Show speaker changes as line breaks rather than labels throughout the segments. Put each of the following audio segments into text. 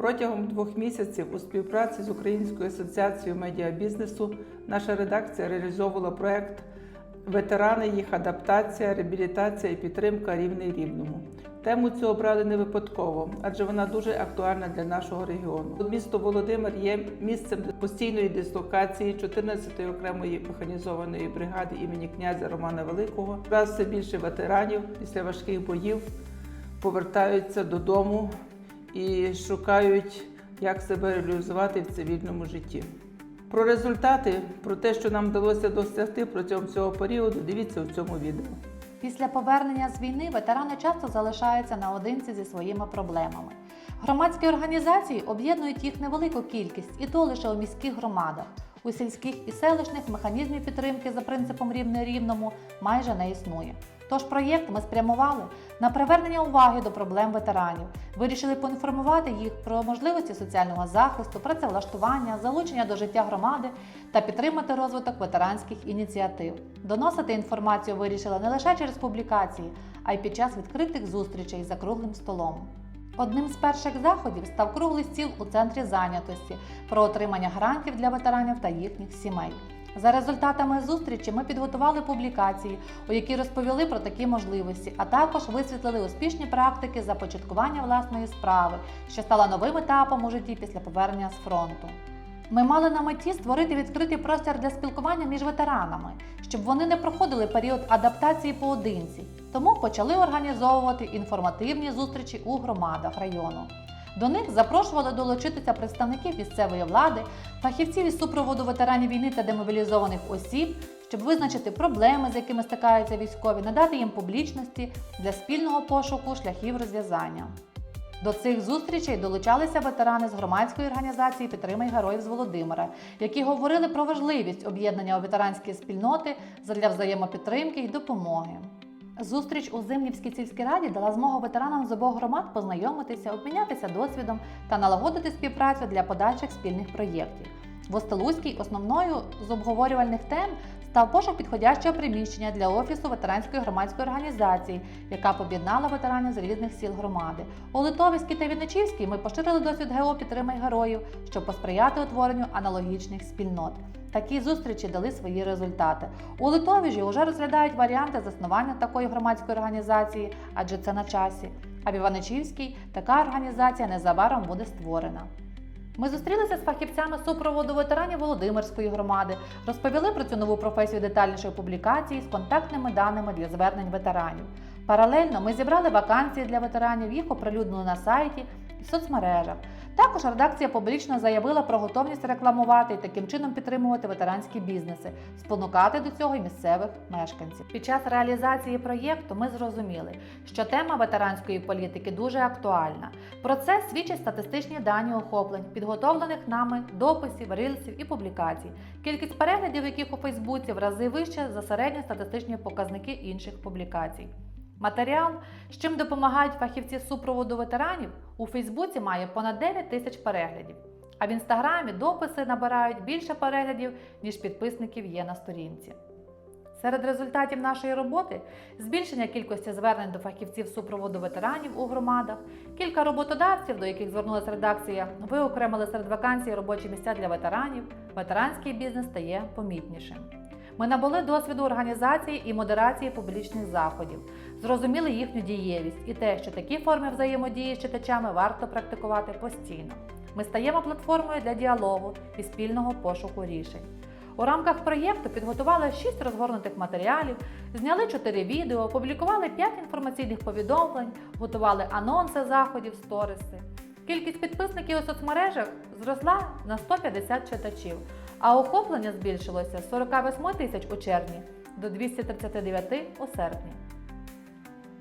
Протягом двох місяців у співпраці з Українською асоціацією медіабізнесу наша редакція реалізовувала проект Ветерани, їх адаптація, реабілітація і підтримка рівний рівному. Тему цю обрали не випадково, адже вона дуже актуальна для нашого регіону. Місто Володимир є місцем постійної дислокації 14-ї окремої механізованої бригади імені князя Романа Великого. Раз все більше ветеранів після важких боїв повертаються додому і шукають, як себе реалізувати в цивільному житті. Про результати, про те, що нам вдалося досягти протягом цього періоду, дивіться в цьому відео.
Після повернення з війни ветерани часто залишаються наодинці зі своїми проблемами. Громадські організації об'єднують їх невелику кількість, і то лише у міських громадах. У сільських і селищних механізмів підтримки за принципом рівне рівному майже не існує. Тож проєкт ми спрямували на привернення уваги до проблем ветеранів, вирішили поінформувати їх про можливості соціального захисту, працевлаштування, залучення до життя громади та підтримати розвиток ветеранських ініціатив. Доносити інформацію вирішили не лише через публікації, а й під час відкритих зустрічей за круглим столом. Одним з перших заходів став круглий стіл у центрі зайнятості про отримання грантів для ветеранів та їхніх сімей. За результатами зустрічі ми підготували публікації, у які розповіли про такі можливості, а також висвітлили успішні практики започаткування власної справи, що стала новим етапом у житті після повернення з фронту. Ми мали на меті створити відкритий простір для спілкування між ветеранами, щоб вони не проходили період адаптації поодинці. Тому почали організовувати інформативні зустрічі у громадах району. До них запрошували долучитися представників місцевої влади, фахівців із супроводу ветеранів війни та демобілізованих осіб, щоб визначити проблеми, з якими стикаються військові, надати їм публічності для спільного пошуку шляхів розв'язання. До цих зустрічей долучалися ветерани з громадської організації Підтримай героїв з Володимира, які говорили про важливість об'єднання у ветеранські спільноти задля взаємопідтримки і допомоги. Зустріч у Зимнівській сільській раді дала змогу ветеранам з обох громад познайомитися, обмінятися досвідом та налагодити співпрацю для подальших спільних проєктів. В Осталузькій основною з обговорювальних тем став пошук підходящого приміщення для офісу ветеранської громадської організації, яка об'єднала ветеранів з різних сіл громади. У Литовській та Вінничівській ми поширили досвід ГО «Підтримай героїв, щоб посприяти утворенню аналогічних спільнот. Такі зустрічі дали свої результати. У Литовіжі вже розглядають варіанти заснування такої громадської організації, адже це на часі. А в Іваничівській така організація незабаром буде створена. Ми зустрілися з фахівцями супроводу ветеранів Володимирської громади, розповіли про цю нову професію детальнішої публікації з контактними даними для звернень ветеранів. Паралельно ми зібрали вакансії для ветеранів, їх оприлюднили на сайті в соцмережах. Також редакція публічно заявила про готовність рекламувати і таким чином підтримувати ветеранські бізнеси, спонукати до цього й місцевих мешканців. Під час реалізації проєкту ми зрозуміли, що тема ветеранської політики дуже актуальна. Про це свідчать статистичні дані охоплень, підготовлених нами дописів, рилсів і публікацій. Кількість переглядів, яких у Фейсбуці в рази вища за середні статистичні показники інших публікацій. Матеріал, з чим допомагають фахівці супроводу ветеранів, у Фейсбуці має понад 9 тисяч переглядів, а в інстаграмі дописи набирають більше переглядів, ніж підписників є на сторінці. Серед результатів нашої роботи збільшення кількості звернень до фахівців супроводу ветеранів у громадах, кілька роботодавців, до яких звернулася редакція, виокремили серед вакансій робочі місця для ветеранів, ветеранський бізнес стає помітнішим. Ми набули досвіду організації і модерації публічних заходів, зрозуміли їхню дієвість і те, що такі форми взаємодії з читачами варто практикувати постійно. Ми стаємо платформою для діалогу і спільного пошуку рішень. У рамках проєкту підготували 6 розгорнутих матеріалів, зняли 4 відео, опублікували 5 інформаційних повідомлень, готували анонси заходів, сториси. Кількість підписників у соцмережах зросла на 150 читачів, а охоплення збільшилося з 48 тисяч у червні до 239 у серпні.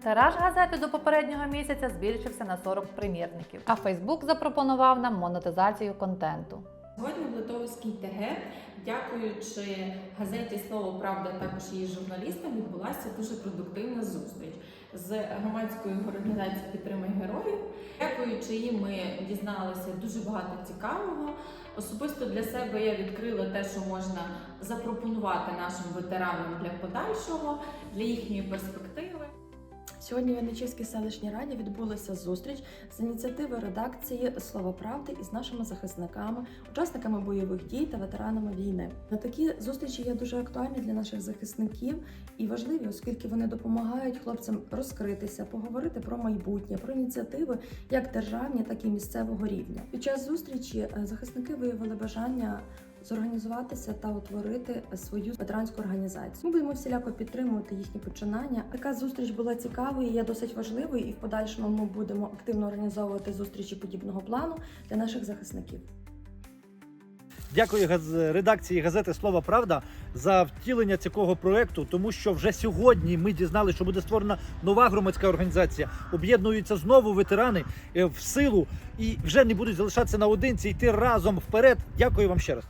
Тираж газети до попереднього місяця збільшився на 40 примірників, а Фейсбук запропонував нам монетизацію контенту.
Сьогодні в Литовській ТГ, дякуючи газеті Слово Правда, також її журналістам, відбулася дуже продуктивна зустріч з громадською організацією Підтримай героїв. Дякуючи їм, ми дізналися дуже багато цікавого. Особисто для себе я відкрила те, що можна запропонувати нашим ветеранам для подальшого, для їхньої перспективи.
Сьогодні в Яничівській селищній раді відбулася зустріч з ініціативи редакції Слова правди із нашими захисниками, учасниками бойових дій та ветеранами війни. На такі зустрічі є дуже актуальні для наших захисників і важливі, оскільки вони допомагають хлопцям розкритися, поговорити про майбутнє, про ініціативи як державні, так і місцевого рівня. Під час зустрічі е, захисники виявили бажання зорганізуватися та утворити свою ветеранську організацію. Ми будемо всіляко підтримувати їхні починання. Така зустріч була цікавою, є досить важливою, і в подальшому ми будемо активно організовувати зустрічі подібного плану для наших захисників.
Дякую газ- редакції газети Слово Правда за втілення цього проекту, тому що вже сьогодні ми дізналися, що буде створена нова громадська організація. Об'єднуються знову ветерани е, в силу і вже не будуть залишатися наодинці, йти разом вперед. Дякую вам ще раз.